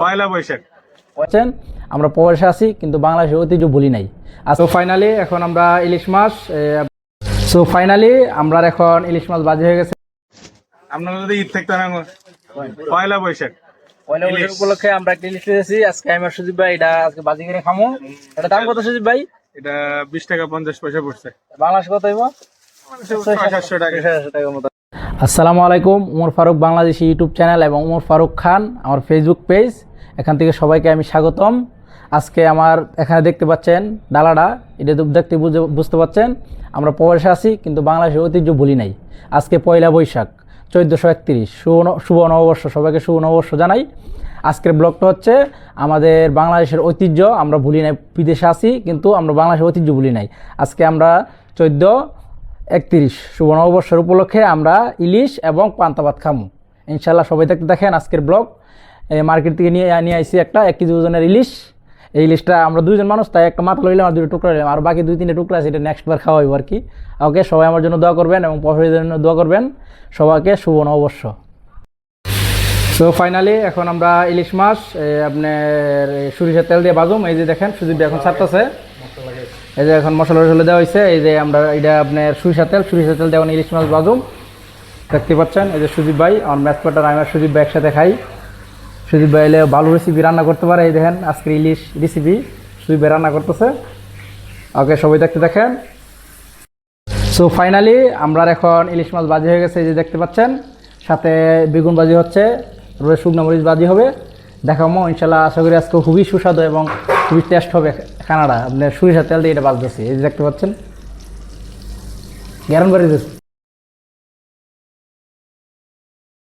পয়লা বৈশাখ। বলছেন আমরা প্রবাসে আছি কিন্তু বাংলাদেশের ঐতিহ্য ভুলি নাই। সো ফাইনালি এখন আমরা ইলিশ মাছ সো ফাইনালি আমরা এখন ইলিশ মাছ বাজি হয়ে গেছে। আপনারা যদি ঈদ থাকতে পয়লা বৈশাখ। পয়লা বৈশাখ উপলক্ষে আমরা একটা ইলিশ আজকে আমি সুদীপ ভাই এটা আজকে বাজি করে খামো। এটা দাম কত সুদীপ ভাই? এটা বিশ টাকা পঞ্চাশ পয়সা পড়ছে। বাংলাদেশ কত হইব? সাতশো টাকা। আসসালামু আলাইকুম, উমর ফারুক বাংলাদেশি ইউটিউব চ্যানেল এবং উমর ফারুক খান, আমার ফেসবুক পেজ এখান থেকে সবাইকে আমি স্বাগতম। আজকে আমার এখানে দেখতে পাচ্ছেন ডালাডা, এটা তো দেখতে বুঝে- বুঝতে পাচ্ছেন। আমরা প্রবাসে আছি, কিন্তু বাংলাদেশের ঐতিহ্য ভুলি নাই। আজকে পয়লা বৈশাখ, চোদ্দোশো একত্রিশ শুভ নববর্ষ, সবাইকে শুভ নববর্ষ জানাই। আজকের ব্লগটা হচ্ছে আমাদের বাংলাদেশের ঐতিহ্য, আমরা ভুলি নাই, বিদেশে আছি, কিন্তু আমরা বাংলাদেশের ঐতিহ্য ভুলি নাই। আজকে আমরা চোদ্দ একত্রিশ। শুভ নববর্ষের উপলক্ষে আমরা ইলিশ এবং পান্তাভাত খামু। ইনশাল্লাহ সবাই দেখতে দেখেন আজকের ব্লগ। মার্কেট থেকে নিয়ে নিয়ে আইসি একটা, এক কেজি ওজনের ইলিশ। এই ইলিশটা আমরা দুইজন মানুষ, তাই একটা মাথা লইলাম আর দুটো টুকরা লইলাম। আর বাকি দুই তিনটে টুকরা আছে, এটা নেক্সট বার খাওয়া হইব আর কি। ওকে, সবাই আমার জন্য দোয়া করবেন এবং প্রফিটের জন্য দোয়া করবেন। সবাইকে শুভ নববর্ষ। সো ফাইনালি এখন আমরা ইলিশ মাছ আপনার সরিষার তেল দিয়ে বাজুম এই যে দেখেন, সুজিটা এখন ছাড়তেছে। এই যে এখন মশলা টসলা দেওয়া হয়েছে এই যে আমরা এটা আপনার সরিষার তেল সরিষার তেল দেওয়া ইলিশ মাছ বাজুম দেখতে পাচ্ছেন, এই যে সুদীপ ভাই, আমার ম্যাথ পাটার আমি আর সুদীপ ভাই একসাথে খাই। সুদীপ ভাই এলে ভালো রেসিপি রান্না করতে পারে, এই দেখেন আজকে ইলিশ রেসিপি সুদীপ ভাই রান্না করতেছে। ওকে, সবাই দেখতে দেখেন। সো ফাইনালি আমরা এখন ইলিশ মাছ বাজি হয়ে গেছে, এই যে দেখতে পাচ্ছেন। সাথে বেগুন বাজি হচ্ছে রোজ শুকনো মরিচ বাজি হবে। দেখামো ইনশাল্লাহ, আশা করি আজকে খুবই সুস্বাদু এবং খুবই টেস্ট হবে কানাডা আপনার সরিষার তেল দিয়ে এটা বাজতেছে। এই যে দেখতে পাচ্ছেন? গ্যারান বাড়ি